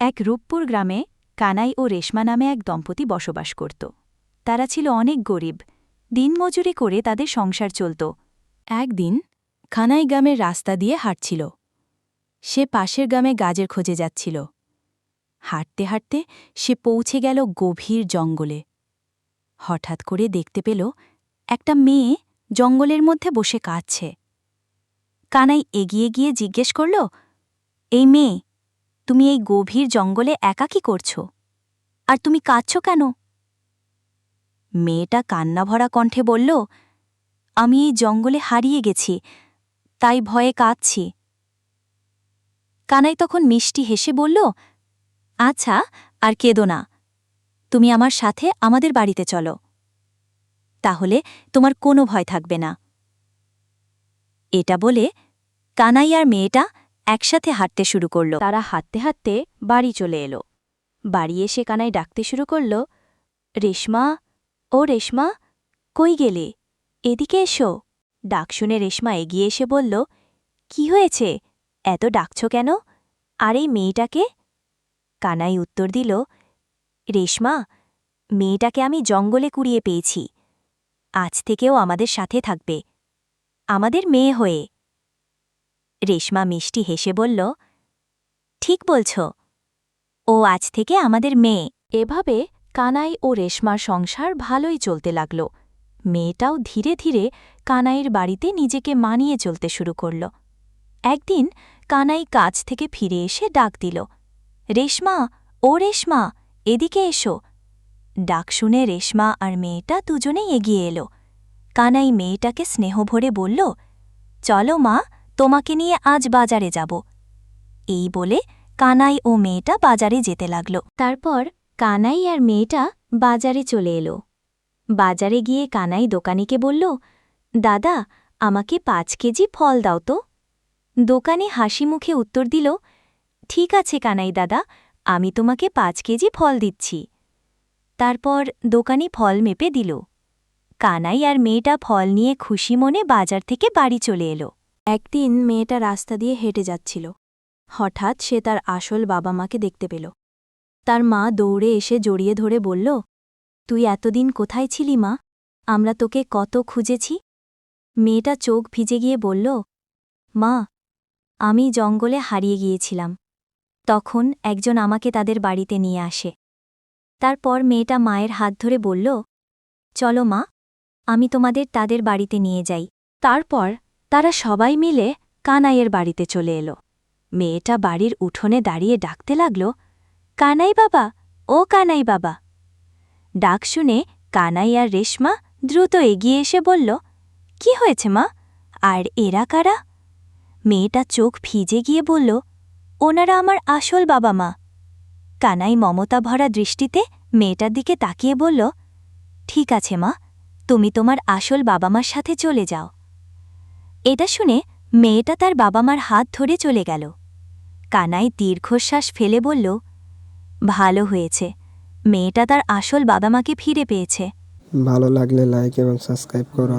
এক রূপপুর গ্রামে কানাই ও রেশমা নামে এক দম্পতি বসবাস করত। তারা ছিল অনেক গরিব। দিনমজুরি করে তাদের সংসার চলত। একদিন খানাই গ্রামের রাস্তা দিয়ে হাঁটছিল। সে পাশের গ্রামে গাজের খোঁজে যাচ্ছিল। হাঁটতে হাঁটতে সে পৌঁছে গেল গভীর জঙ্গলে। হঠাৎ করে দেখতে পেল একটা মেয়ে জঙ্গলের মধ্যে বসে কাঁদছে। কানাই এগিয়ে গিয়ে জিজ্ঞেস করল, এই মেয়ে তুমি এই গভীর জঙ্গলে একা কি করছ? আর তুমি কাঁদছ কেন? মেয়েটা কান্নাভরা কণ্ঠে বলল, আমি এই জঙ্গলে হারিয়ে গেছি, তাই ভয়ে কাঁদছি। কানাই তখন মিষ্টি হেসে বলল আচ্ছা আর কেঁদো না। তুমি আমার সাথে আমাদের বাড়িতে চলো। তাহলে তোমার কোনো ভয় থাকবে না। এটা বলে কানাই আর মেয়েটা একসাথে হাঁটতে শুরু করল। তারা হাঁটতে হাঁটতে বাড়ি চলে এলো। বাড়ি এসে কানায় ডাকতে শুরু করল, রেশমা, ও রেশমা, কই গেলে? এদিকে এসো। ডাক শুনে রেশমা এগিয়ে এসে বলল, কি হয়েছে? এত ডাকছ কেন? আর এই মেয়েটাকে? কানাই উত্তর দিল, রেশমা, মেয়েটাকে আমি জঙ্গলে কুড়িয়ে পেয়েছি। আজ থেকেও আমাদের সাথে থাকবে। আমাদের মেয়ে হয়ে। রেশমা মিষ্টি হেসে বলল, ঠিক বলছ। ও আজ থেকে আমাদের মেয়ে। এভাবে কানাই ও রেশমার সংসার ভালোই চলতে লাগল। মেয়েটাও ধীরে ধীরে কানাইয়ের বাড়িতে নিজেকে মানিয়ে চলতে শুরু করল। একদিন কানাই কাজ থেকে ফিরে এসে ডাক দিল, রেশমা, ও রেশমা, এদিকে এসো। ডাক শুনে রেশমা আর মেয়েটা দুজনেই এগিয়ে এলো। কানাই মেয়েটাকে স্নেহ ভরে বলল, চলো মা তোমাকে নিয়ে আজ বাজারে যাব। এই বলে কানাই ও মেয়েটা বাজারে যেতে লাগল। তারপর কানাই আর মেয়েটা বাজারে চলে এলো। বাজারে গিয়ে কানাই দোকানিকে বলল, দাদা, আমাকে পাঁচ কেজি ফল দাও তো। দোকানে হাসি মুখে উত্তর দিল, ঠিক আছে কানাই দাদা, আমি তোমাকে পাঁচ কেজি ফল দিচ্ছি। তারপর দোকানি ফল মেপে দিল। কানাই আর মেয়েটা ফল নিয়ে খুশি মনে বাজার থেকে বাড়ি চলে এলো। একদিন মেয়েটা রাস্তা দিয়ে হেঁটে যাচ্ছিল। হঠাৎ সে তার আসল বাবা মাকে দেখতে পেল। তার মা দৌড়ে এসে জড়িয়ে ধরে বলল, তুই এতদিন কোথায় ছিলি মা? আমরা তোকে কত খুঁজেছি? মেয়েটা চোখ ভিজে গিয়ে বলল, মা, আমি জঙ্গলে হারিয়ে গিয়েছিলাম। তখন একজন আমাকে তাদের বাড়িতে নিয়ে আসে। তারপর মেয়েটা মায়ের হাত ধরে বলল, চলো মা, আমি তোমাদের তাদের বাড়িতে নিয়ে যাই। তারপর তারা সবাই মিলে কানাইয়ের বাড়িতে চলে এলো। মেয়েটা বাড়ির উঠোনে দাঁড়িয়ে ডাকতে লাগল, কানাই বাবা, ও কানাই বাবা। ডাক শুনে কানাই আর রেশমা দ্রুত এগিয়ে এসে বলল, কি হয়েছে মা? আর এরা কারা? মেয়েটা চোখ ভিজে গিয়ে বলল, ওনারা আমার আসল বাবা মা। কানাই মমতা ভরা দৃষ্টিতে মেয়েটার দিকে তাকিয়ে বলল, ঠিক আছে মা, তুমি তোমার আসল বাবা মার সাথে চলে যাও। এটা শুনে মেয়েটা তার বাবা মার হাত ধরে চলে গেল। কানাই দীর্ঘশ্বাস ফেলে বলল, ভালো হয়েছে। মেয়েটা তার আসল বাবা মাকে ফিরে পেয়েছে। ভালো লাগলে লাইক এবং সাবস্ক্রাইব করো।